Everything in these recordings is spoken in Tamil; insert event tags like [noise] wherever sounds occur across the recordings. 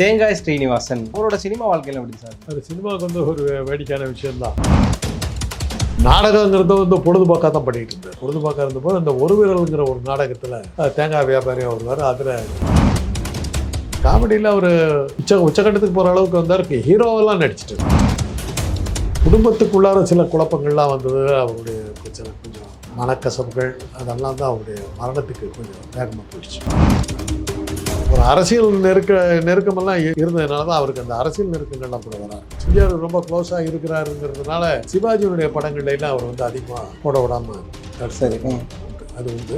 தேங்காய் ஸ்ரீனிவாசன். அவரோட சினிமா வாழ்க்கையில எப்படி சார்? அது சினிமாவுக்கு வந்து ஒரு வேடிக்கையான விஷயம்தான். நாடகங்கிறது வந்து பொழுதுபோக்காக தான் பண்ணிட்டு இருந்தார் பொழுதுபோக்காக இருந்தபோது அந்த ஒரு விரல்ங்கிற ஒரு நாடகத்தில் தேங்காய் வியாபாரியாக வருவார் அதில் காமெடியில் அவர் உச்ச உச்சகட்டத்துக்கு போகிற அளவுக்கு வந்தார். ஹீரோவெல்லாம் நடிச்சிட்டு குடும்பத்துக்குள்ளார சில குழப்பங்கள்லாம் வந்தது. அவருடைய சில கொஞ்சம் மனக்கசப்புகள் அதெல்லாம் தான் அவருடைய மரணத்துக்கு கொஞ்சம் வேகமாக போயிடுச்சு. ஒரு அரசியல் நெருக்க நெருக்கமெல்லாம் இருந்ததுனால தான் அவருக்கு அந்த அரசியல் நெருக்கங்கள்லாம் கூட வராரு சிவாஜி ரொம்ப க்ளோஸாக இருக்கிறாருங்கிறதுனால சிவாஜியுடைய படங்கள்ல எல்லாம் அவர் வந்து அதிகமாக போட விடாம சரி. அது வந்து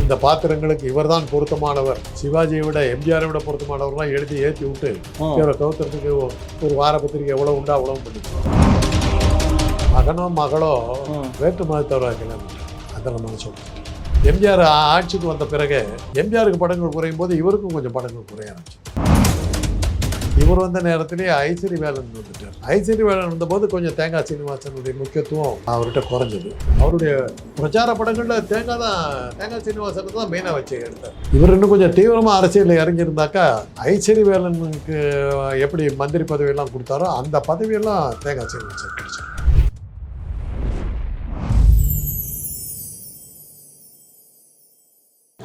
இந்த பாத்திரங்களுக்கு இவர்தான் பொருத்தமானவர். சிவாஜியை விட எம்ஜிஆரை விட பொருத்தமானவர்லாம் எழுதி ஏற்றி விட்டு. இவரை கவுத்துறதுக்கு ஒரு வார பத்திரிக்கை எவ்வளோ உண்டா அவ்வளோ பண்ணிச்சு மகனோ மகளோ. வேற்று மதத்தவராக கிளம்பி அதை நம்ம சொல்றோம் எம்ஜிஆர் ஆட்சிக்கு வந்த பிறகு எம்ஜிஆருக்கு படங்கள் குறையும் போது இவருக்கும் கொஞ்சம் படங்கள் குறைய ஆரம்பிச்சு. இவர் வந்த நேரத்திலேயே ஐசரி வேலன் வந்துட்டார். ஐசரி வேலன் வந்தபோது கொஞ்சம் தேங்காய் சீனிவாசனுடைய முக்கியத்துவம் அவர்கிட்ட குறைஞ்சது. அவருடைய பிரச்சார படங்களில் தேங்காய் தான் தேங்காய் சீனிவாசனை தான் மெயினாக வச்சு எடுத்தார். இவர் இன்னும் கொஞ்சம் தீவிரமாக அரசியலில் இறங்கியிருந்தாக்கா ஐஸ்வரி வேலனுக்கு எப்படி மந்திரி பதவியெல்லாம் கொடுத்தாரோ அந்த பதவியெல்லாம் தேங்காய் சீனிவாசன் கிடைச்சார்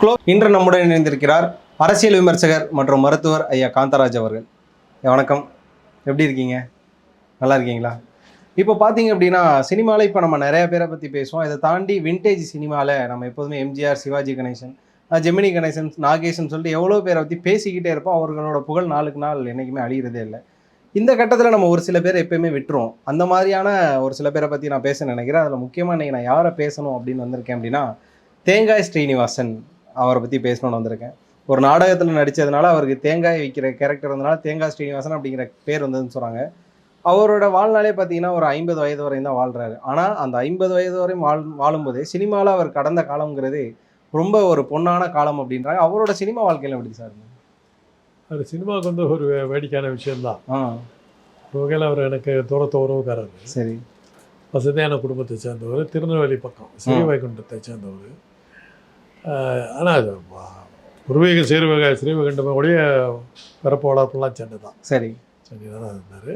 க்ளோ இன்று நம்முடன் இணைந்திருக்கிறார் அரசியல் விமர்சகர் மற்றும் மருத்துவர் ஐயா காந்தராஜ் அவர்கள். வணக்கம். எப்படி இருக்கீங்க? நல்லா இருக்கீங்களா? இப்போ பார்த்தீங்க அப்படின்னா சினிமாவில் இப்போ நம்ம நிறைய பேரை பற்றி பேசுவோம். இதை தாண்டி விண்டேஜ் சினிமாவில் நம்ம எப்போதுமே எம்ஜிஆர் சிவாஜி கணேசன் ஜெமினி கணேசன் நாகேஷன் சொல்லிட்டு எவ்வளோ பேரை பற்றி பேசிக்கிட்டே இருப்போம். அவர்களோட புகழ் நாளுக்கு நாள் என்றைக்குமே அழிகிறதே இல்லை. இந்த கட்டத்தில் நம்ம ஒரு சில பேர் எப்பயுமே விட்டுருவோம். அந்த மாதிரியான ஒரு சில பேரை பற்றி நான் பேச நினைக்கிறேன். அதில் முக்கியமாக இன்றைக்கி நான் யாரை பேசணும் அப்படின்னு வந்திருக்கேன் அப்படின்னா தேங்காய் ஸ்ரீனிவாசன் அவரை பற்றி பேசணும்னு வந்திருக்கேன். ஒரு நாடகத்தில் நடித்ததுனால அவருக்கு தேங்காய் விற்கிற கேரக்டர் வந்தனால தேங்காய் ஸ்ரீனிவாசன் அப்படிங்கிற பேர் வந்ததுன்னு சொல்கிறாங்க அவரோட வாழ்நாளே பார்த்தீங்கன்னா ஒரு ஐம்பது வயது வரையும் தான் வாழ்கிறாரு ஆனால் அந்த ஐம்பது வயது வரையும் வாழ் வாழும்போதே சினிமாவில் அவர் கடந்த காலங்கிறது ரொம்ப ஒரு பொன்னான காலம் அப்படின்றாங்க. அவரோட சினிமா வாழ்க்கையில் எப்படி சார்? அது சினிமாவுக்கு வந்து ஒரு வேடிக்கையான விஷயம்தான். வகையில் அவர் எனக்கு தூரத்து உறவுக்காரர். சரி. வசதியான குடும்பத்தை சேர்ந்தவர். திருநெல்வேலி பக்கம் ஸ்ரீவைகுண்டத்தை சேர்ந்தவர். ஆனால் அது பூர்வீக ஸ்ரீவைக ஸ்ரீவைகுண்டமுடைய பிறப்பு வளர்ப்புலாம் சென்னை தான் சரி. சென்னையில் தான் இருந்தார்.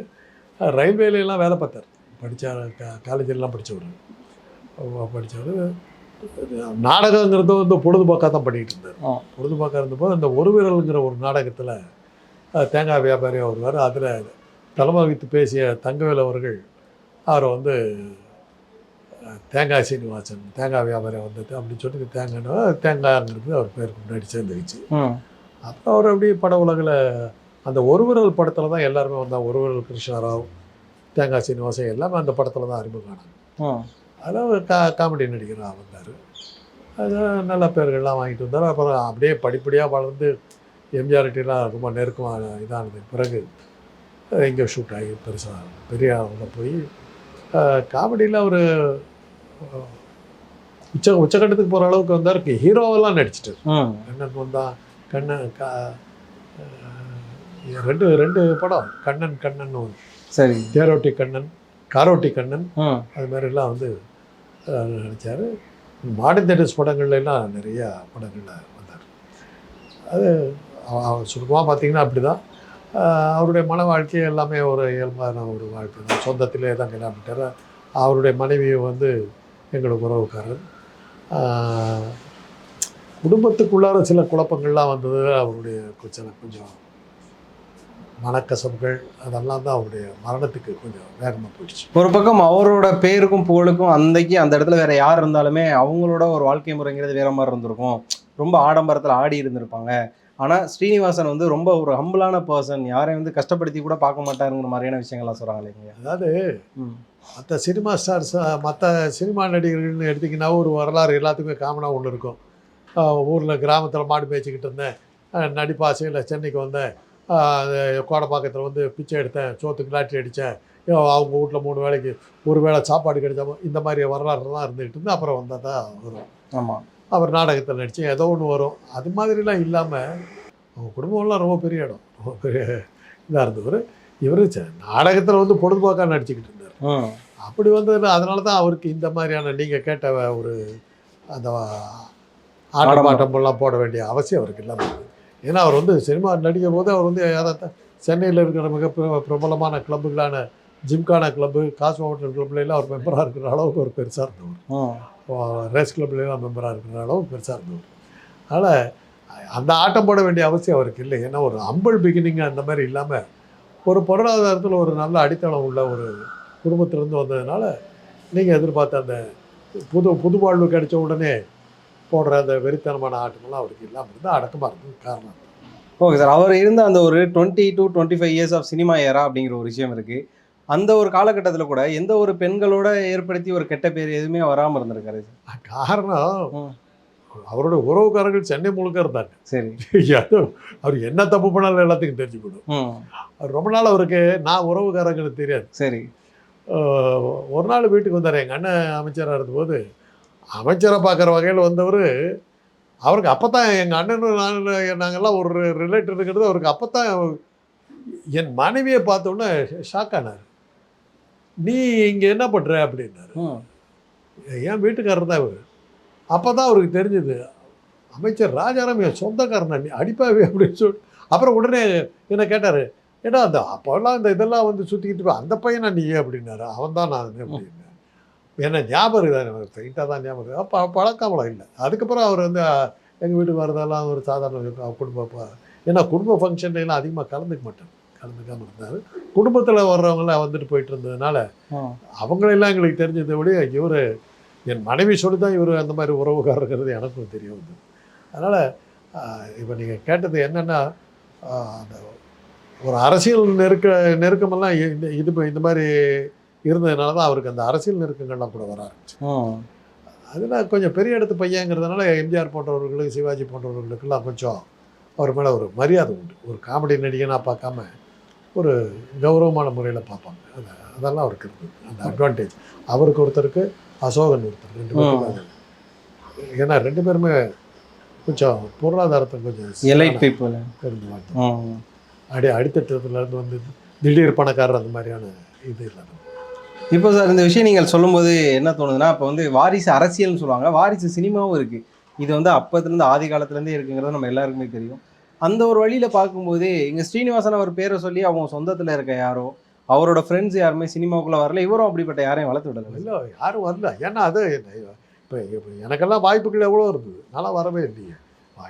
ரயில்வேலையெல்லாம் வேலை பார்த்தார். படித்தார் கா காலேஜெல்லாம் படித்தவர் படித்தவர் நாடகங்கிறது வந்து பொழுதுபோக்காக தான் பண்ணிகிட்டு இருந்தார். பொழுதுபோக்காக இருந்தபோது அந்த ஒரு விரல்ங்கிற ஒரு நாடகத்தில் தேங்காய் வியாபாரியாக வருவார். அதில் தலைமை வைத்து பேசிய தங்கவேல் அவர்கள் அவரை வந்து தேங்காய் சீனிவாசன் தேங்காய் வியாபாரியாக வந்தது அப்படின்னு சொல்லி தேங்காய்னா தேங்காய்ங்கிறது அவர் பேருக்கு முன்னாடி சேர்ந்துருச்சு. அப்புறம் அவர் அப்படியே பட உலகில் அந்த ஒரு விரல் படத்தில் தான் எல்லாருமே வந்தாங்க ஒரு விரல் கிருஷ்ணராவ் தேங்காய் சீனிவாசன் எல்லாமே அந்த படத்தில் தான் அறிமுகம் ஆனாங்க. ம் அதில் அவர் கா காமெடி நடிகராக வந்தார். அது நல்ல பேர்கள்லாம் வாங்கிட்டு வந்தார். அப்புறம் அப்படியே படிப்படியாக வளர்ந்து எம்ஜிஆர்டிலாம் ரொம்ப நெருக்கமாக இதானது. பிறகு இங்கே ஷூட் ஆகி பெருசாக பெரிய போய் காமெடியில் அவர் உச்ச உச்சகட்டத்துக்கு போகிற அளவுக்கு வந்தார் ஹீரோவெல்லாம் நடிச்சிட்டார். ம் கண்ணன் வந்தான் கண்ணன் கா ரெண்டு ரெண்டு படம். கண்ணன் கண்ணன் ஒன்று சரி. தேரோட்டி கண்ணன் காரோட்டி கண்ணன் அது மாதிரிலாம் வந்து நடித்தார் மாடர்ன் தேட்டர்ஸ் படங்கள்ல எல்லாம் நிறைய படங்கள்ல வந்தார். அது சுருக்கமாக பார்த்தீங்கன்னா அப்படி தான் அவருடைய மன வாழ்க்கை எல்லாமே ஒரு இயல்பான ஒரு வாழ்க்கை தான். சொந்தத்திலே தான் கல்யாணம் பண்ணிட்டார். அவருடைய மனைவி வந்து எங்களுக்கு உறவுக்காரர். குடும்பத்துக்குள்ளார சில குழப்பங்கள்லாம் வந்தது. அவருடைய சில கொஞ்சம் மனக்கசப்புகள் அதெல்லாம் தான் அவருடைய மரணத்துக்கு கொஞ்சம் வேகமாக போயிடுச்சு. ஒரு பக்கம் அவரோட பேருக்கும் புகழுக்கும் அன்றைக்கு அந்த இடத்துல வேற யார் இருந்தாலுமே அவங்களோட ஒரு வாழ்க்கை முறைங்கிறது வேற மாதிரி இருந்திருக்கும். ரொம்ப ஆடம்பரத்தில் ஆடி இருந்திருப்பாங்க. ஆனால் ஸ்ரீனிவாசன் வந்து ரொம்ப ஒரு ஹம்பிளான பர்சன் யாரையும் வந்து கஷ்டப்படுத்தி கூட பார்க்க மாட்டாருங்கிற மாதிரியான விஷயங்கள்லாம் சொல்கிறாங்க இல்லைங்க அதாவது மற்ற சினிமா ஸ்டார்ஸ் மற்ற சினிமா நடிகர்கள்னு எடுத்திங்கன்னா ஒரு வரலாறு எல்லாத்துக்குமே காமனாக ஒன்று இருக்கும். ஊரில் கிராமத்தில் மாடு மேய்ச்சிக்கிட்டு இருந்தேன். நடிப்பாசையில் சென்னைக்கு வந்தேன். கோடப்பாக்கத்தில் வந்து பிச்சை எடுத்தேன் சோத்துக்கு லாட்டரி அடித்தேன் அவங்க வீட்டில் மூணு வேளைக்கு ஒரு வேளை சாப்பாடு கிடைச்சா இந்த மாதிரி வரலாறுலாம் இருந்துக்கிட்டு இருந்து அப்புறம் வந்தால் தான் வரும். ஆமாம் அவர் நாடகத்தில் நடித்து ஏதோ ஒன்று வரும். அது மாதிரிலாம் இல்லாமல் அவங்க குடும்பம்லாம் ரொம்ப பெரிய இடம். ரொம்ப பெரிய இதாக இருந்தவர். இவர் நாடகத்தில் வந்து பொழுதுபோக்காக நடிச்சுக்கிட்டு அப்படி வந்ததுல அதனால தான் அவருக்கு இந்த மாதிரியான நீங்கள் கேட்ட ஒரு அந்த ஆடம்பாட்டமெல்லாம் போட வேண்டிய அவசியம் அவருக்கு இல்லாமல் ஏன்னா அவர் வந்து சினிமா நடிக்கும் போது அவர் வந்து யாராவது சென்னையில் இருக்கிற மிக பிர- பிரபலமான கிளப்புகளான ஜிம்கானா கிளப்பு காஸ்மோ ஹோட்டல் கிளப்ல எல்லாம் அவர் மெம்பராக இருக்கிற அளவுக்கு ஒரு பெருசாக இருந்தவர். ரேஸ் கிளப்லாம் மெம்பராக இருக்கிற அளவுக்கு பெருசாக இருந்தவர். அதனால் அந்த ஆட்டம் போட வேண்டிய அவசியம் அவருக்கு இல்லை. ஏன்னா ஒரு அம்பல் பிகினிங் அந்த மாதிரி இல்லாமல் ஒரு பொருளாதாரத்தில் ஒரு நல்ல அடித்தளம் உள்ள ஒரு குடும்பத்திலேருந்து வந்ததுனால நீங்கள் எதிர்பார்த்த அந்த புது புது வாழ்வு கிடைச்ச உடனே போடுற அந்த வெறித்தனமான ஆட்டமெல்லாம் அவருக்கு இல்லாமல் இருந்தால் அடக்கமாக இருந்தது காரணம் ஓகே சார் அவர் இருந்த அந்த ஒரு twenty to twenty five years of cinema era அப்படிங்கிற ஒரு விஷயம் இருக்கு. அந்த ஒரு காலகட்டத்தில் கூட எந்த ஒரு பெண்களோட ஏற்படுத்தி ஒரு கெட்ட பேர் எதுவுமே வராமல் இருந்திருக்காரு காரணம். அவரோட உறவுக்காரர்கள் சென்னை முழுக்க இருந்தாங்க. சரி. [laughs] அவர் என்ன தப்பு பண்ணாலும் எல்லாத்துக்கும் தெரிஞ்சு போடும் ம். அவர் ரொம்ப நாள் அவருக்கு நான் உறவுக்காரங்களுக்கு தெரியாது. சரி. ஒரு நாள் வீட்டுக்கு வந்தார். எங்கள் அண்ணன் அமைச்சராக இருந்தபோது அமைச்சரை பார்க்குற வகையில் வந்தவர் அவருக்கு அப்போ தான் எங்கள் அண்ணனும் நான் நாங்கள்லாம் ஒரு ரிலேட்டிவ் இருக்கிறது. அவருக்கு அப்போ தான் என் மனைவியை பார்த்த உடனே ஷாக் ஆனார். நீ இங்கே என்ன பண்ணுற அப்படின்னாரு. என் வீட்டுக்காரர் தான் இவர். அப்போ தான் அவருக்கு தெரிஞ்சது அமைச்சர் ராஜாராம் என் சொந்தக்காரன் நீ அடிப்பாவே அப்படின்னு சொல்லி. அப்புறம் உடனே என்ன கேட்டார் ஏன்னா அந்த அப்போல்லாம் இந்த இதெல்லாம் வந்து சுற்றிக்கிட்டு இருப்பேன் அந்த பையனா நீ? குடினாரு அவன் தான் நான். அப்படின்னு. என்ன ஞாபகம் இருக்குது எனக்கு டைட்டாக தான் ஞாபகம் இருக்குது அப்போ பழக்கம்லாம் இல்லை. அதுக்கப்புறம் அவர் வந்து எங்கள் வீட்டுக்கு வரதெல்லாம் ஒரு சாதாரண குடும்ப ஏன்னா குடும்ப ஃபங்க்ஷன்லாம் அதிகமாக கலந்துக்க மாட்டார். கலந்துக்காமல் இருந்தார். குடும்பத்தில் வர்றவங்களாம் வந்துட்டு போயிட்டு இருந்ததுனால அவங்களெல்லாம் எங்களுக்கு தெரிஞ்சதை விட இவர் என் மனைவி சொல்லி தான் இவர் அந்த மாதிரி உறவுகாரங்கிறது எனக்கும் தெரிய வந்தது அதனால் இப்போ நீங்கள் கேட்டது என்னென்னா அந்த ஒரு அரசியல் நெருக்க நெருக்கமெல்லாம் இது இந்த மாதிரி இருந்ததுனால தான் அவருக்கு அந்த அரசியல் நெருக்கங்கள்லாம் கூட வர ஆரம்பிச்சு. அதில் கொஞ்சம் பெரிய இடத்து பையங்கிறதுனால எம்ஜிஆர் போன்றவர்களுக்கு சிவாஜி போன்றவர்களுக்கெல்லாம் கொஞ்சம் அவர் மேலே ஒரு மரியாதை உண்டு. ஒரு காமெடி நடிகனாக பார்க்காம ஒரு கௌரவமான முறையில் பார்ப்பாங்க. அது அதெல்லாம் அவருக்கு இருந்தது அந்த அட்வான்டேஜ் அவருக்கு ஒருத்தருக்கு அசோகன் ஒருத்தர் ரெண்டு பேரும். ஏன்னா ரெண்டு பேருமே கொஞ்சம் பொருளாதாரத்தை கொஞ்சம் எலைட் பீப்புள் அடித்தட்டத்துல இருந்து வந்து திடீர் பணக்காரர் அந்த மாதிரியான இது இல்லாத இப்போ சார் இந்த விஷயம் நீங்கள் சொல்லும்போது என்ன தோணுதுன்னா இப்போ வந்து வாரிசு அரசியல்னு சொல்லுவாங்க. வாரிசு சினிமாவும் இருக்கு. இது வந்து அப்பத்துலேருந்து ஆதி காலத்துலேருந்தே இருக்குங்கிறது நம்ம எல்லாருக்குமே தெரியும். அந்த ஒரு வழியில பார்க்கும்போது இங்க ஸ்ரீனிவாசன் அவர் பேரை சொல்லி அவங்க சொந்தத்துல இருக்க யாரோ அவரோட ஃப்ரெண்ட்ஸ் யாருமே சினிமாவுக்குள்ள வரல. இவரும் அப்படிப்பட்ட யாரையும் வளர்த்து விடல. இல்லை யாரும் வரல. ஏன்னா அது இப்போ எனக்கெல்லாம் வாய்ப்புகள் எவ்வளோ இருந்தது. நல்லா வரவே இல்லையே.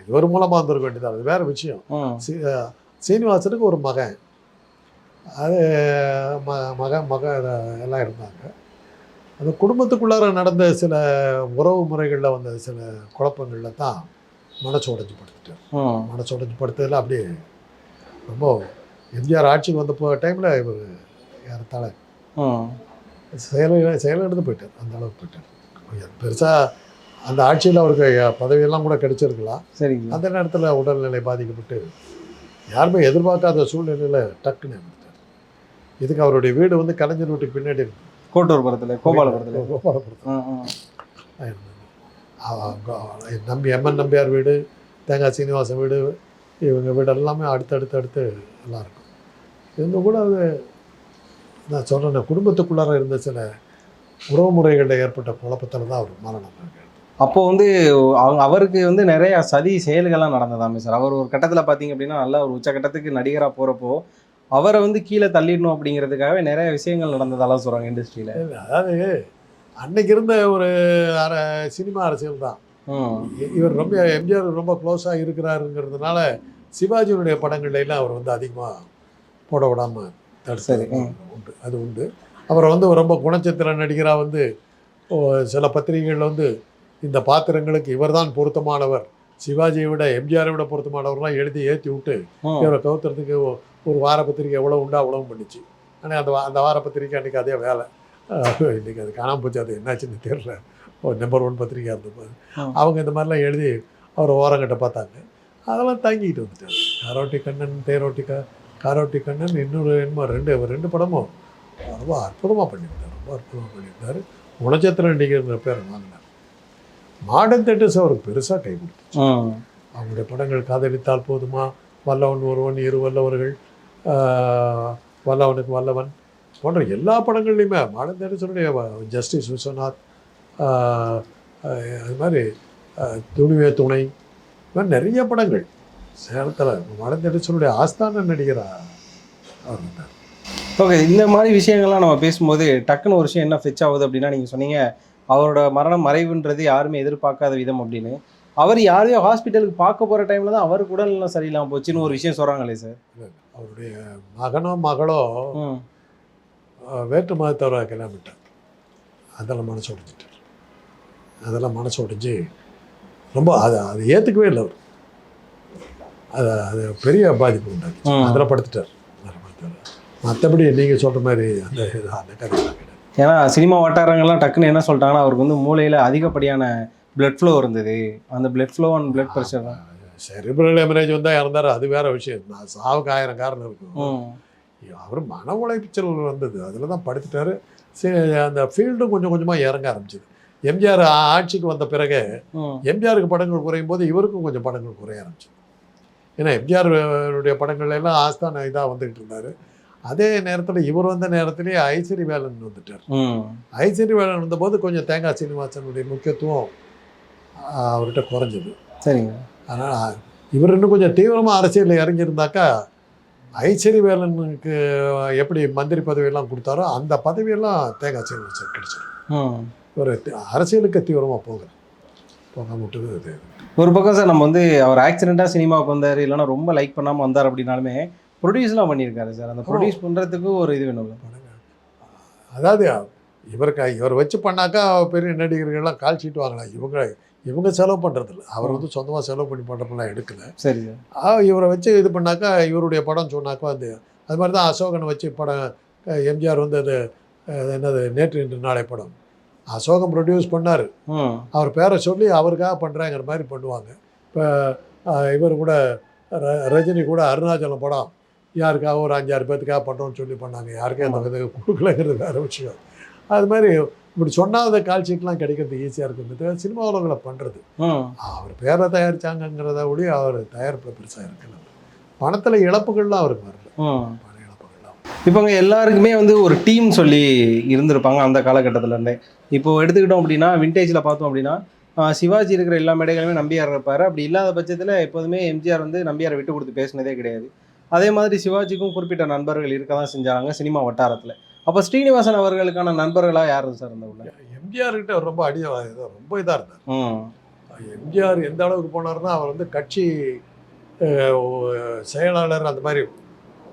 இவர் மூலமாக வந்திருக்க வேண்டியது? அது வேற விஷயம். சீனிவாசனுக்கு ஒரு மகன். அது ம மகன் மக எல்லாம் இருந்தாங்க. அந்த குடும்பத்துக்குள்ளார நடந்த சில உறவு முறைகளில் வந்த சில குழப்பங்களில் தான் மனசு உடைஞ்சு படுத்துட்டார் மனசு உடைஞ்சு படுத்ததில் அப்படியே ரொம்ப எம்ஜிஆர் ஆட்சிக்கு வந்த போ டைமில் இவர் ஏறத்தாழ செயல செயலிழந்து போயிட்டார். அந்த அளவுக்கு போயிட்டார். பெருசாக அந்த ஆட்சியில் அவருக்கு பதவியெல்லாம் கூட கிடைச்சிருக்கலாம். சரிங்க. அந்த நேரத்தில் உடல்நிலை பாதிக்கப்பட்டு யாருமே எதிர்பார்க்காத சூழ்நிலையில் டக்குன்னு இறந்துட்டார். இதுக்கு அவருடைய வீடு வந்து கலைஞர் வீட்டுக்கு பின்னாடி இருக்கு. கோட்டூர்புரத்துல கோபாலபுரத்துல கோபாலபுரத்தில் நம்பி எம்என் நம்பியார் வீடு தேங்காய் சீனிவாசன் வீடு இவங்க வீடு எல்லாமே அடுத்தடுத்து அடுத்து எல்லாம் இருக்கும். இவங்க கூட அது நான் சொல்கிறேன் குடும்பத்துக்குள்ளார இருந்த சில உறவுமுறைகளில் ஏற்பட்ட குழப்பத்தில் தான் அவர் மரணம். அடைஞ்சார். அப்போ வந்து அவங்க அவருக்கு வந்து நிறைய சதி செயல்கள்லாம் நடந்ததாமே சார். அவர் ஒரு கட்டத்துல பாத்தீங்க அப்படின்னா நல்ல ஒரு உச்சகட்டத்துக்கு நடிகரா போறப்போ அவரை வந்து கீழே தள்ளிடணும் அப்படிங்கிறதுக்காகவே நிறைய விஷயங்கள் நடந்ததெல்லாம் சொல்றாங்க இண்டஸ்ட்ரியில அதாவது அன்னைக்கு இருந்த ஒரு அர சினிமா அரசியல் தான். இவர் ரொம்ப எம்ஜிஆர் ரொம்ப க்ளோஸாக இருக்கிறாருங்கிறதுனால சிவாஜியினுடைய படங்கள்ல எல்லாம் அவர் வந்து அதிகமாக போட விடாமல் தடுத்து. உண்டு அது உண்டு. அப்புறம் வந்து ரொம்ப குணச்சித்திர நடிகராக வந்து சில பத்திரிகைகளில் வந்து இந்த பாத்திரங்களுக்கு இவர்தான் பொருத்தமானவர். சிவாஜியை விட எம்ஜிஆரை விட பொருத்தமானவர்லாம் எழுதி ஏற்றி விட்டு இவரை கவுத்துறதுக்கு ஒரு வார பத்திரிக்கை எவ்வளோ உண்டோ அவ்வளவும் பண்ணிச்சு. ஆனால் அந்த அந்த வார பத்திரிக்கை அன்றைக்கி அதே வேலை. அஹ் இன்னைக்கு அது காணாம போச்சு. அது என்னாச்சுன்னு தெரியல. ஒரு நம்பர் ஒன் பத்திரிக்கை இருந்தபோது. அவங்க இந்த மாதிரிலாம் எழுதி அவரை ஓரங்கட்ட பார்த்தாங்க. அதெல்லாம் தாங்கிட்டு வந்துட்டார். காரோட்டி கண்ணன் தேரோட்டி க காரோட்டி கண்ணன் இன்னொரு என்னமோ ரெண்டு ரெண்டு படமும் ரொம்ப அற்புதமாக பண்ணியிருந்தார். ரொம்ப அற்புதமாக பண்ணியிருந்தார். குணச்சத்திர நடிகர்ங்கிற பேர் வாங்கினார். மாடர்ன் தேட்டர்ஸ் அவருக்கு பெருசாக கை கொடுத்துச்சு. அவங்களுடைய படங்கள் காதலித்தால் போதுமா? வல்லவன் ஒருவன் இரு வல்லவர்கள் வல்லவனுக்கு வல்லவன் போன்ற எல்லா படங்கள்லையுமே மாடர்ன் தேட்டர்ஸுடைய ஜஸ்டிஸ் விஸ்வநாத் அது மாதிரி துணிவே துணை இது மாதிரி நிறைய படங்கள். சேலத்தில் மழை நெரிசலுடைய ஆஸ்தான நடிகரா அவர் இருந்தார். ஓகே இந்த மாதிரி விஷயங்கள்லாம் நம்ம பேசும்போது டக்குன்னு ஒரு விஷயம் என்ன ஃபெச் ஆகுது அப்படின்னா நீங்கள் சொன்னீங்க அவரோட மரணம் மறைவுன்றது யாருமே எதிர்பார்க்காத விதம் அப்படின்னு. அவர் யாரையோ ஹாஸ்பிட்டலுக்கு பார்க்க போகிற டைமில் தான் அவருக்கு உடல்நலம் சரியில்லாமல் போச்சுன்னு ஒரு விஷயம் சொல்கிறாங்களே சார் அவருடைய மகனோ மகளோ வேற்று மதத்தவராக கிளம்பிட்டார் அதெல்லாம் மனசு உடைஞ்சிட்டார். அதெல்லாம் மனசு உடைஞ்சு ரொம்ப அதை அதை ஏற்றுக்கவே இல்லை அவர். அது அது பெரிய பாதிப்பு உண்டாச்சு. அதில் படுத்துட்டார். மற்றபடி நீங்கள் சொல்கிற மாதிரி அந்த அந்த கிடையாது ஏன்னா சினிமா வட்டாரங்கள்லாம் டக்குன்னு என்ன சொல்லிட்டாங்கன்னா அவருக்கு வந்து மூளையில் அதிகப்படியான பிளட் ஃப்ளோ இருந்தது. அந்த blood flow and blood pressure தான். செரிபிரல் ஹெமரேஜ் வந்தால் இறந்தார். அது வேற விஷயம். நான் சாவுக்கு ஆயிரம் காரணம் இருக்கும். அவர் மன உளைச்சல் வந்தது. அதில் தான் படுத்துட்டாரு. அந்த ஃபீல்டும் கொஞ்சம் கொஞ்சமாக இறங்க ஆரம்பிச்சது. எம்ஜிஆர் ஆட்சிக்கு வந்த பிறகு எம்ஜிஆருக்கு படங்கள் குறையும் போது இவருக்கும் கொஞ்சம் படங்கள் குறைய ஆரம்பிச்சு ஏன்னா எம்ஜிஆருடைய படங்கள் எல்லாம் ஆஸ்தான இதாக வந்துகிட்டு இருந்தார். அதே நேரத்தில் இவர் வந்த நேரத்திலேயே ஐஸ்வரி வேலன் வந்துட்டார். ஐஸ்வரி வேலன் வந்தபோது கொஞ்சம் தேங்காய் சீனிவாசனுடைய முக்கியத்துவம் அவர்கிட்ட குறைஞ்சது. சரிங்க. அதனால் இவர் இன்னும் கொஞ்சம் தீவிரமாக அரசியலில் இறங்கியிருந்தாக்கா ஐஸ்வரி வேலனுக்கு எப்படி மந்திரி பதவியெல்லாம் கொடுத்தாரோ அந்த பதவியெல்லாம் தேங்காய் சீனிவாசன் கிடைச்சிடும் ஒரு அரசியலுக்கு தீவிரமாக போகல. போகாம விட்டது ஒரு பக்கம் சார் நம்ம வந்து அவர் ஆக்சிடெண்ட்டாக சினிமாவுக்கு வந்தார் இல்லைன்னா ரொம்ப லைக் பண்ணாமல் வந்தார் அப்படின்னாலுமே ப்ரொடியூஸ்லாம் பண்ணியிருக்காரு சார். அந்த ப்ரொடியூஸ் பண்ணுறதுக்கு ஒரு இது வேணும்ல. அதாவது இவருக்கு இவர் வச்சு பண்ணாக்கா பெரிய நடிகர்கள்லாம் கால் ஷீட் வாங்கலாம் இவங்க இவங்க செலவு பண்ணுறதில்ல அவர் வந்து சொந்தமாக செலவு பண்ணி பண்ணுறப்பெல்லாம் எடுக்கல. சரி இவரை வச்சு இது பண்ணாக்கா இவருடைய படம் சொன்னாக்கா அது அது மாதிரி தான் அசோகனை வச்சு படம் எம்ஜிஆர் வந்து அது என்னது நேற்று இன்று நாளை படம். அசோகன் ப்ரொடியூஸ் பண்ணார். அவர் பேரை சொல்லி அவருக்காக பண்ணுறாங்கிற மாதிரி பண்ணுவாங்க. இப்போ இவர் கூட ரஜினி கூட அருணாச்சலம் படம் யாருக்காக ஒரு அஞ்சாறு பேர்த்துக்காக பண்ணுறோம்னு சொல்லி பண்ணாங்க. யாருக்கே அந்த இது கொடுக்கலங்கிறது வேறு விஷயம். அது மாதிரி இப்படி சொன்னால் அந்த கால் ஷீட்லாம் கிடைக்கிறது ஈஸியாக இருக்கும் சினிமா உலகங்களை பண்ணுறது அவர் பேரை தயாரிச்சாங்கங்கிறத ஒளி அவர் தயாரிப்பில் பெருசாக இருக்கல பணத்தில் இழப்புகள்லாம் அவருக்கு வரல. பண இழப்புகள்லாம் இப்போங்க எல்லாருக்குமே வந்து ஒரு டீம் சொல்லி இருந்திருப்பாங்க அந்த காலகட்டத்துல இருந்தே இப்போ எடுத்துக்கிட்டோம் அப்படின்னா விண்டேஜில் பார்த்தோம் அப்படின்னா சிவாஜி இருக்கிற எல்லா மேடைகளுமே நம்பியார் இருப்பார். அப்படி இல்லாத பட்சத்தில் எப்போதுமே எம்ஜிஆர் வந்து நம்பியாரை விட்டு கொடுத்து பேசினதே கிடையாது. அதே மாதிரி சிவாஜிக்கும் குறிப்பிட்ட நண்பர்கள் இருக்க தான் செஞ்சாங்க சினிமா வட்டாரத்தில். அப்போ ஸ்ரீனிவாசன் அவர்களுக்கான நண்பர்களாக யார் சார் இருந்த உள்ள எம்ஜிஆர் கிட்ட அவர் ரொம்ப அடி ரொம்ப இதாக இருந்தார். எம்ஜிஆர் எந்த அளவுக்கு போனார்னா அவர் வந்து கட்சி செயலாளர் அந்த மாதிரி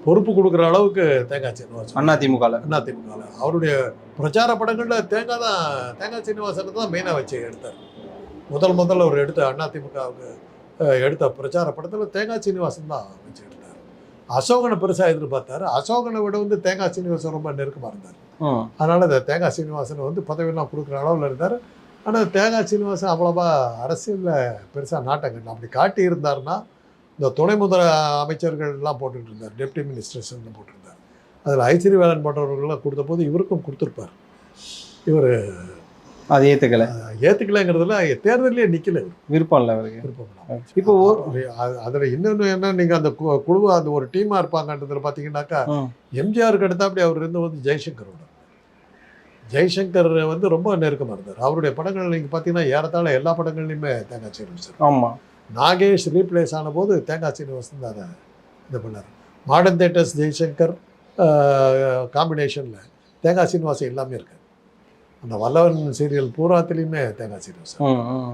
பொறுப்பு கொடுக்குற அளவுக்கு தேங்காய் சீனிவாசன். அண்ணா திமுகவில் அண்ணா திமுக அவருடைய பிரச்சார படங்களில் தேங்காய் தான் தேங்காய் சீனிவாசனை தான் மெயினாக வச்சு எடுத்தார். முதல் முதல்ல அவர் எடுத்த அண்ணா திமுகவுக்கு எடுத்த பிரச்சார படத்தில் தேங்காய் சீனிவாசன் தான் வச்சு அசோகனை பெருசாக எதிர்பார்த்தாரு. அசோகனை விட வந்து தேங்காய் சீனிவாசன் ரொம்ப நெருக்கமாக இருந்தார். அதனால் இந்த தேங்காய் சீனிவாசன் வந்து பதவியெல்லாம் கொடுக்குற அளவில் இருந்தார். ஆனால் தேங்காய் சீனிவாசன் அவ்வளோவா அரசியலில் பெருசாக நாட்டம் கட்டல. அப்படி காட்டி இருந்தாருன்னா இந்த துணை முதல் அமைச்சர்கள்லாம் போட்டுட்டு இருந்தார். டெப்டி மினிஸ்டர்ஸ்னு போட்டிருந்தார் அதில் ஐஸ்வரி வேலன் போன்றவர்கள்லாம் கொடுத்த போது இவருக்கும் கொடுத்துருப்பார். இவர் அது ஏற்றுக்கல ஏற்றுக்கலைங்கிறதுல தேர்தலே நிற்கல விருப்பம் இல்லை அவருக்கு. விருப்பம் இப்போ அதில் இன்னொன்று என்ன நீங்கள் அந்த கு- குழு அந்த ஒரு டீமாக இருப்பாங்கன்றதுல பார்த்தீங்கன்னாக்கா ம் எம்ஜிஆருக்கு அடுத்தாப்படி அவர் இருந்து வந்து ஜெய்சங்கரோட ஜெய்சங்கர் வந்து ரொம்ப நெருக்கமாக இருந்தார். அவருடைய படங்கள் நீங்கள் பார்த்தீங்கன்னா ஏறத்தாழ எல்லா படங்கள்லையுமே தேங்காய் சீனிவாசன் ஆமாம் நாகேஷ் ரீப்ளேஸ் ஆன போது தேங்காய் சீனிவாசன் தான் அதை இது பண்ணார். மாடர்ன் தேட்டர்ஸ் ஜெய்சங்கர் காம்பினேஷனில் தேங்காய் சீனிவாசன் எல்லாமே இருக்கு அந்த வல்லவன் சீரியல் பூராத்துலேயுமே தேங்காய் ம், ம்.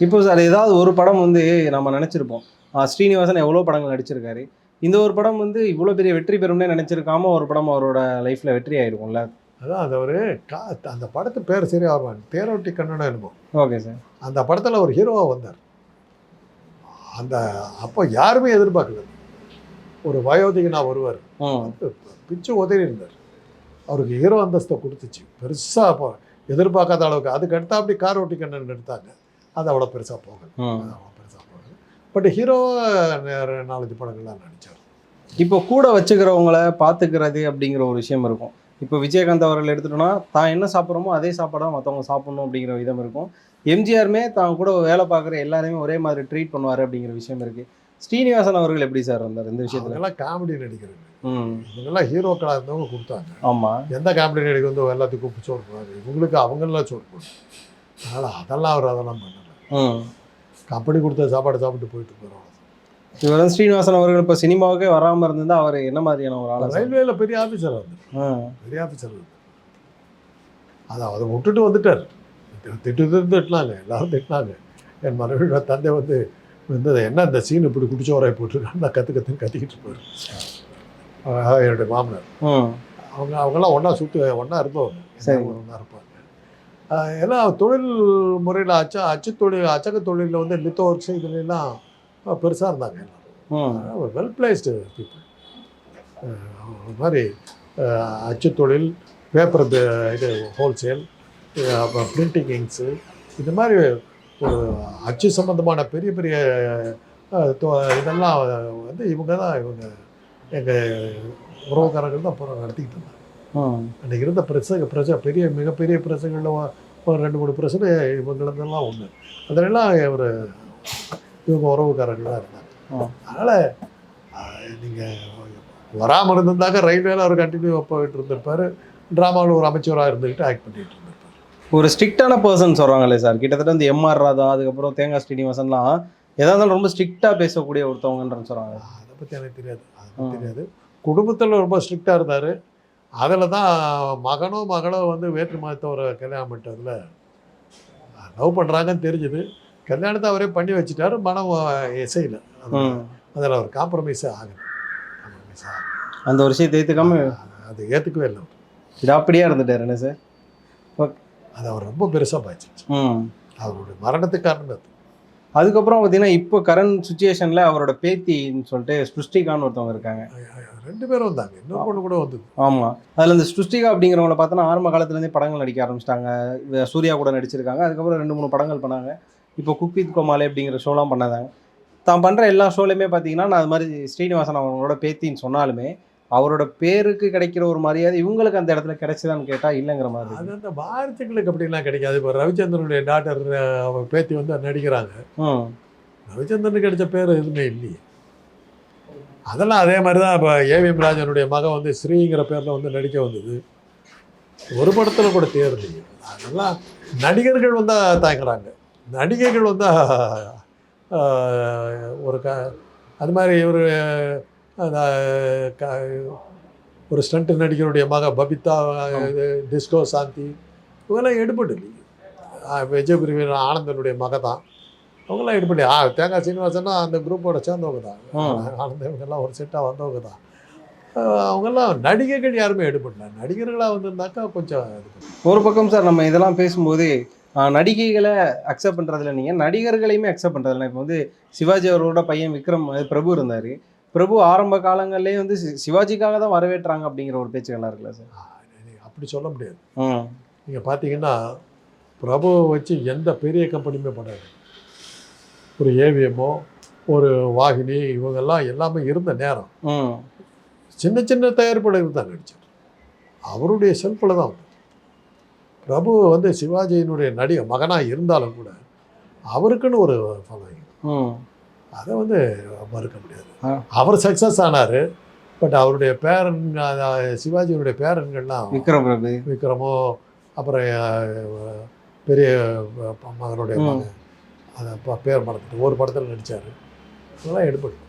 இப்போ சார் ஏதாவது ஒரு படம் வந்து நம்ம நினச்சிருப்போம். ஸ்ரீனிவாசன் எவ்வளோ படங்கள் நடிச்சிருக்காரு. இந்த ஒரு படம் வந்து இவ்வளோ பெரிய வெற்றி பெறும்னே நினச்சிருக்காம ஒரு படம் அவரோட லைஃப்பில் வெற்றி ஆயிருக்கும்ல? அதான் அது ஒரு கா அந்த படத்து பேர் சரியாக வருவாங்க தேரோட்டி கண்ணனா என்னமோ. Okay sir. அந்த படத்தில் ஒரு ஹீரோவாக வந்தார். அந்த அப்போ யாருமே எதிர்பார்க்கல. ஒரு வயோதிகனா வருவார் பிச்சு உதறி இருந்தார் அவருக்கு ஹீரோ அந்தஸ்தை கொடுத்துச்சு. பெருசாக அப்போ எதிர்பார்க்காத அளவுக்கு. அதுக்கு அடுத்தா அப்படி கார் ஓட்டி கண்ணன் எடுத்தாங்க. அது அவ்வளோ பெருசாக போகல. அவ்வளோ பெருசாக போகல. பட் ஹீரோவாக நாலஞ்சு படங்கள்லாம் நடித்தார் இப்போ கூட வச்சுக்கிறவங்கள பார்த்துக்கிறது அப்படிங்கிற ஒரு விஷயம் இருக்கும். இப்போ விஜயகாந்த் அவர்கள் எடுத்துட்டோம்னா தான் என்ன சாப்பிட்றோமோ அதே சாப்பாடாக மற்றவங்க சாப்பிடணும் அப்படிங்கிற விதம் இருக்கும். எம்ஜிஆருமே தான் கூட வேலை பார்க்குற எல்லாரையுமே ஒரே மாதிரி ட்ரீட் பண்ணுவார் அப்படிங்கிற விஷயம் இருக்கு. ஸ்ரீனிவாசன் அவர்கள் எப்படி சார் இருந்தார் இந்த விஷயத்தில்? அவங்கெல்லாம் காமெடி நடிகர்கள். ம். இவங்கெல்லாம் ஹீரோக்களாக இருந்தவங்க கொடுத்தாங்க. ஆமாம் எந்த காமெடி நடிகர் வந்து எல்லாத்துக்கும் கூப்பிட்டு சோறு போடுறாரு? இவங்களுக்கு அவங்கெல்லாம் சோறு போடுறாங்க. அதனால் அதெல்லாம் அவர் அதெல்லாம் பண்ணல. கம்பெனி கொடுத்த சாப்பாடு சாப்பிட்டு போயிட்டு போயிடும் இவர் ஸ்ரீனிவாசன் அவர்கள் இப்போ சினிமாவுக்கே வராமல் இருந்திருந்தா அவர் என்ன மாதிரியான ஒரு ஆளா ரயில்வேல பெரிய ஆஃபீஸர் வந்து பெரிய ஆஃபீஸர் வந்து அதான் அதை விட்டுட்டு வந்துட்டார். திட்டு திட்டு திட்டினாங்க. எல்லாரும் திட்டினாங்க. என் மனைவியோட தந்தை வந்து வந்து என்ன இந்த சீன் இப்படி குடிச்ச உரையை போட்டிருக்கான்னு நான் கற்று கற்றுன்னு கத்திக்கிட்டு இருப்பார் என்னுடைய மாமனார். அவங்க அவங்கெல்லாம் ஒன்றா சுற்று ஒன்றா சரி. ஒன்றா இருப்பாங்க. எல்லாம் தொழில் முறையில் அச்ச அச்சு தொழில் அச்சக தொழிலில் வந்து லித்தோ ஒர்க்ஸ் இதுலாம் பெருசாக இருந்தாங்க எல்லாரும் வெல் பிளேஸ்டு பீப்புள் ஒரு மாதிரி அச்சு தொழில் பேப்பர் இது ஹோல்சேல் அப்புறம் பிரிண்டிங் இங்க்ஸு இந்த மாதிரி ஒரு அச்சு சம்பந்தமான பெரிய பெரிய இதெல்லாம் வந்து இவங்க தான் இவங்க எங்கள் உறவுக்காரர்கள் தான் அப்புறம் நடத்திக்கிட்டு இருந்தாங்க. அன்றைக்கி இருந்த பிரசங்க பிரச பெரிய மிகப்பெரிய பிரசங்களில் ஒரு ரெண்டு மூணு பிரச்சனை இவங்களதெல்லாம் ஒன்று அதிலெல்லாம் ஒரு இவங்க உறவுக்காரர்களாக இருந்தாங்க. அதனால் நீங்கள் வராமல் இருந்திருந்தாக்க ரயில்வேல அவர் கண்டினியூ போயிட்டு இருந்திருப்பார். ட்ராமாவில் ஒரு அமைச்சராக இருந்துக்கிட்டு ஆக்ட் பண்ணிட்டு ஒரு ஸ்ட்ரிக்டான பர்சன் சொல்கிறாங்களே சார் கிட்டத்தட்ட இந்த எம்ஆர் ராதா அதுக்கப்புறம் தேங்காய் ஸ்ரீனிவாசன்லாம் எதா இருந்தாலும் ரொம்ப ஸ்ட்ரிக்டாக பேசக்கூடிய ஒருத்தவங்கன்னு சொல்கிறாங்க அதை பற்றி எனக்கு தெரியாது. அதை தெரியாது. குடும்பத்தில் ரொம்ப ஸ்ட்ரிக்டாக இருந்தார். அதில் தான் மகனோ மகளோ வந்து வேற்று மதத்தவரை கல்யாணம் பண்ணிட்டதில் லவ் பண்ணுறாங்கன்னு தெரிஞ்சுது. கல்யாணத்தை அவரே பண்ணி வச்சுட்டாரு. மனம் இசையில். அதில் அவர் காம்ப்ரமைஸே ஆகலை. காம்ப்ரமைஸ் ஆகலை. அந்த ஒரு விஷயத்தை ஏற்றுக்காம அது ஏற்றுக்கவே இல்லை அவர். இடாப்படியா இருந்துட்டார் என்ன சார் அது அவர் ரொம்ப பெருசாக பாய்ச்சிச்சு அவருடைய மரணத்துக்கு காரணம் அது. அதுக்கப்புறம் பார்த்தீங்கன்னா இப்போ கரண்ட் சுச்சுவேஷனில் அவரோட பேத்தின்னு சொல்லிட்டு ஸ்ருஷ்டிகான்னு ஒருத்தவங்க இருக்காங்க. ரெண்டு பேரும் வந்தாங்க. இன்னொரு பொண்ணு கூட வந்தது ஆமாம் அதில் இந்த ஸ்ருஷ்டிகா அப்படிங்கிறவங்கள பார்த்தோன்னா ஆரம்ப காலத்துலேருந்தே படங்கள் நடிக்க ஆரம்பிச்சிட்டாங்க. சூர்யா கூட நடிச்சிருக்காங்க. அதுக்கப்புறம் ரெண்டு மூணு படங்கள் பண்ணாங்க. இப்போ குக் வித் கோமாளி அப்படிங்கிற ஷோலாம் பண்ணாங்க தான் பண்ணுற எல்லா ஷோலையுமே பார்த்தீங்கன்னா நான் அது மாதிரி ஸ்ரீனிவாசன் அவங்களோட பேத்தின்னு சொன்னாலுமே அவரோட பேருக்கு கிடைக்கிற ஒரு மரியாதை இவங்களுக்கு அந்த இடத்துல கிடைச்சதான்னு கேட்டால் இல்லைங்கிற மாதிரி அது. அந்த பாரதிகளுக்கு அப்படிலாம் கிடைக்காது. இப்போ ரவிச்சந்திரனுடைய டாக்டர் அவங்க பேத்தி வந்து நடிக்கிறாங்க. ரவிச்சந்திரனுக்கு கிடைச்ச பேர் எதுவுமே இல்லையே. அதெல்லாம் அதே மாதிரி தான் இப்போ ஏவிஎம் ராஜனுடைய மகன் வந்து ஸ்ரீங்கிற பேரில் வந்து நடிக்க வந்தது. ஒரு படத்தில் கூட தேர்ந்தீங்க அதெல்லாம் நடிகர்கள் வந்தால் தயங்குறாங்க. நடிகைகள் வந்தால் ஒரு க அது மாதிரி ஒரு க ஒரு ஸ்டண்ட் நடிகருடைய மக பபிதா டிஸ்கோ சாந்தி இவங்கெல்லாம் எடுபட்டு விஜய் பிரிவின் ஆனந்தனுடைய மக தான். அவங்களாம் எடுபட்டு ஆ தேங்காய் சீனிவாசன்னா அந்த குரூப்போட சேர்ந்தவங்க தான். ஆனந்த இவங்கெல்லாம் ஒரு செட்டாக வந்தவங்க தான். அவங்கெல்லாம் நடிகைகள் யாருமே எடுபடல. நடிகர்களாக வந்திருந்தாக்கா கொஞ்சம். ஒரு பக்கம் சார் நம்ம இதெல்லாம் பேசும்போது நடிகைகளை அக்செப்ட் பண்ணுறதுல நீங்கள் நடிகர்களையுமே அக்செப்ட் பண்ணுறதில்ல இப்போ வந்து சிவாஜி அவர்களோட பையன் விக்ரம் பிரபு இருந்தார். பிரபு ஆரம்ப காலங்கள்லேயே வந்து சிவாஜிக்காக தான் வரவேற்றாங்க அப்படிங்கிற ஒரு பேச்சுக்கெல்லாம் இருக்குல்ல சார்? அப்படி சொல்ல முடியாது. நீங்கள் பார்த்தீங்கன்னா பிரபுவை வச்சு எந்த பெரிய கம்பெனியுமே பண்ணாது. ஒரு ஏவிஎம்மோ ஒரு வாகினி இவங்கெல்லாம் எல்லாமே இருந்த நேரம். சின்ன சின்ன தயாரிப்பாளர்கள் தான் நடித்தார் அவருடைய செல்ஃபில் தான். பிரபு வந்து சிவாஜியினுடைய நடிகை மகனாக இருந்தாலும் கூட அவருக்குன்னு ஒரு ஃபாலோயிங் அதை வந்து மறுக்க முடியாது. அவர் சக்ஸஸ் ஆனார் பட் அவருடைய பேரன் சிவாஜியினுடைய பேரன்கள்லாம் விக்ரம் விக்ரமோ அப்புறம் பெரிய மகனுடைய. மகன் அதை பேர் மறந்துட்டு ஒரு படத்தில் நடித்தார் அதெல்லாம் எடுபட்டு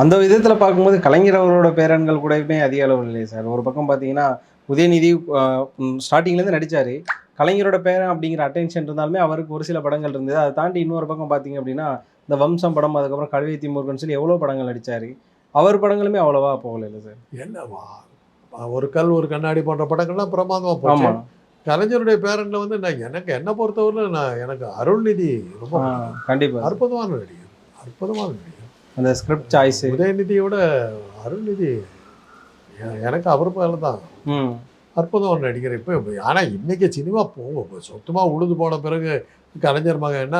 அந்த விதத்தில் பார்க்கும்போது கலைஞர் அவரோட பேரன்கள் கூடயுமே அதிக அளவு இல்லையே சார். ஒரு பக்கம் பார்த்தீங்கன்னா உதயநிதி ஸ்டார்டிங்லேருந்து நடித்தார் கலைஞரோட பேரன் அப்படிங்கிற அட்டென்ஷன் இருந்தாலுமே அவருக்கு ஒரு சில படங்கள் இருந்தது. அதை தாண்டி இன்னொரு பக்கம் பார்த்தீங்க அப்படின்னா இந்த வம்சம் படம் அதுக்கப்புறம் கழுவேத்தி முருகன் சொல்லி எவ்வளோ படங்கள் நடித்தார் அவர் படங்களுமே அவ்வளோவா போகல இல்லை சார்? என்னவா? ஒரு கல் ஒரு கண்ணாடி போன்ற படங்கள்லாம் பிரமாதமாக ஆமாம் கலைஞருடைய பேரன்ல வந்து நான் எனக்கு என்ன பொறுத்தவரையில் நான் எனக்கு அருள்நிதி ரொம்ப. கண்டிப்பாக அற்புதமான நடிகர். அற்புதமான நடிகர். அந்த ஸ்கிரிப்ட் சாய்ஸு உதயநிதியோட அருள்நிதி எனக்கு அவர் மேலே தான் ம் அற்புதமான நடிகர் இப்போ ஆனால் இன்னைக்கு சினிமா போகும் சுத்தமாக உழுது போன பிறகு கலைஞர் மகன் என்ன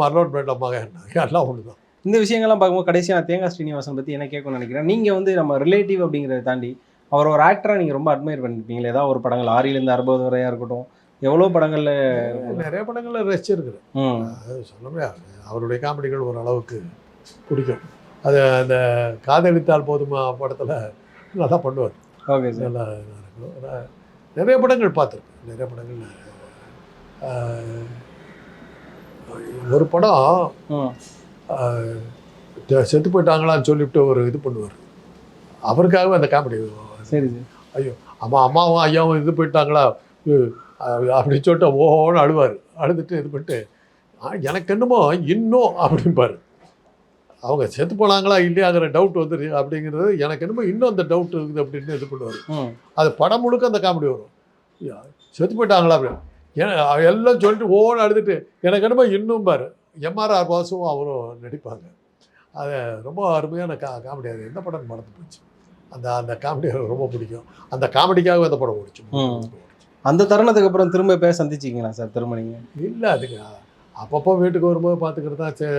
மர்லோட் பேட்ட மகன். என்ன எல்லாம் ஒன்று தான் இந்த விஷயங்கள்லாம் பார்க்கும்போது கடைசியாக நான் தேங்காய் ஸ்ரீனிவாசன் பற்றி என்ன கேட்கணும்னு நினைக்கிறேன். நீங்கள் வந்து நம்ம ரிலேட்டிவ் அப்படிங்கிறத தாண்டி அவர் ஒரு ஆக்டராக நீங்கள் ரொம்ப அட்மையர் பண்ணிருப்பீங்களே ஏதாவது ஒரு படங்கள் ஆறிலேருந்து அறுபது வரையாக இருக்கட்டும் எவ்வளோ படங்களில் நிறைய படங்களில் ரசிச்சிருக்கிறேன். சொல்ல முடியாது. அவருடைய காமெடிகள் ஒரு அளவுக்கு பிடிக்கும். அது அந்த காதலித்தால் போதுமா படத்தில் நல்லா பண்ணுவார். ஓகே சார் நல்லா நான் நிறைய படங்கள் பார்த்துருக்கேன் நிறைய படங்கள் ஒரு படம் செத்து போயிட்டாங்களான்னு சொல்லிவிட்டு ஒரு இது பண்ணுவார். அவருக்காகவே அந்த காமெடி. சரி ஐயோ அம்மா அம்மாவும் ஐயாவும் இது போயிட்டாங்களா? உ, அஹ், அப்படி சொல்லிட்டு ஓன்னு அழுவார். அழுதுட்டு இது பண்ணிட்டு "ஆ, எனக்கு என்னமோ இன்னும் அப்படிம்பாரு. அவங்க செத்து போனாங்களா இல்லையாங்கிற டவுட் வந்துரு அப்படிங்கிறது எனக்கு என்னமோ இன்னும் அந்த டவுட் இருக்குது அப்படின்னு இது பண்ணுவார். அது படம் முழுக்க அந்த காமெடி வரும். செத்து போயிட்டாங்களா அப்படி ஏன் அவ எல்லாம் சொல்லிட்டு ஓன்னு அழுதுட்டு எனக்கு என்னமோ இன்னும் பாரு எம்ஆர்ஆர் பாசும் அவரும் நடிப்பாங்க. அது ரொம்ப அருமையான கா காமெடி அது எந்த படம் மறந்து போச்சு. அந்த அந்த காமெடி எனக்கு ரொம்ப பிடிக்கும். அந்த காமெடிக்காக அந்த படம் ஓடிச்சு. அந்த தருணத்துக்கு அப்புறம் திரும்ப பேச சந்திச்சிங்களா சார் திரும்ப நீங்க? இல்லை அதுக்கு அப்பப்போ வீட்டுக்கு வரும்போது பார்த்துக்கிறது தான் சே-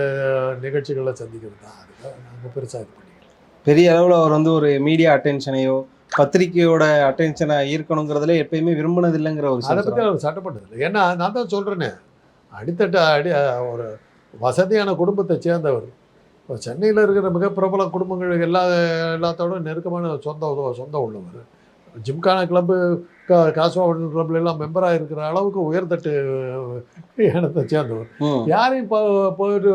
நிகழ்ச்சிகளில் சந்திக்கிறது தான் அதுக்கு நாங்கள் பெருசாக இது பண்ணிக்கிறோம் பெரிய அளவில் அவர் வந்து ஒரு மீடியா அட்டென்ஷனையோ பத்திரிக்கையோட அட்டென்ஷனை ஈர்க்கணுங்கிறதுல எப்பயுமே விரும்பினது இல்லைங்கிற ஒரு அதை பற்றி அவர் சட்டம் பண்ணதில்லை ஏன்னா நான் தான் சொல்கிறேனே அடித்தட்ட அடி ஒரு வசதியான குடும்பத்தை சேர்ந்தவர். இப்போ சென்னையில் இருக்கிற மிக பிரபல குடும்பங்கள் எல்லா எல்லாத்தோட நெருக்கமான சொந்த சொந்தம் உள்ளவர். ஜிம்கானா கிளப்பு கா காசுவாவன் கிளப்ல எல்லாம் மெம்பராக இருக்கிற அளவுக்கு உயர்தட்டு இனத்தை சேர்ந்தவர். யாரையும் போயிட்டு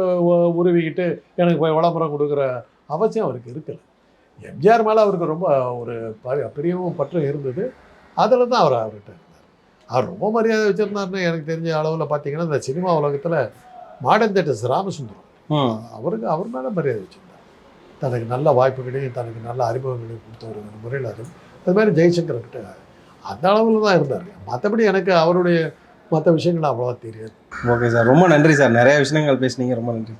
உருவிக்கிட்டு எனக்கு போய் விளம்பரம் கொடுக்குற அவசியம் அவருக்கு இருக்கல. எம்ஜிஆர் மேலே அவருக்கு ரொம்ப ஒரு ப- பிரியமும் பற்றும் இருந்தது. அதில் தான் அவர் அவர்கிட்ட இருந்தார். அவர் ரொம்ப மரியாதை வச்சுருந்தாருன்னு எனக்கு தெரிஞ்ச அளவில் பார்த்தீங்கன்னா இந்த சினிமா உலகத்தில் மாடர்ன் தேட்டர்ஸ் ராமசுந்தரம். அவருக்கு அவர் மேலே மரியாதை வச்சுருந்தார். தனக்கு நல்ல வாய்ப்புகளையும் தனக்கு நல்ல அறிமுகங்களையும் கொடுத்தவர் முறையில் அது. அது மாதிரி ஜெய்சங்கர் கிட்ட அந்த அளவில் தான் இருந்தார். மற்றபடி எனக்கு அவருடைய மற்ற விஷயங்கள் அவ்வளோவா தெரியாது. Okay sir. ரொம்ப நன்றி சார். நிறைய விஷயங்கள் பேசுனீங்க. ரொம்ப நன்றி.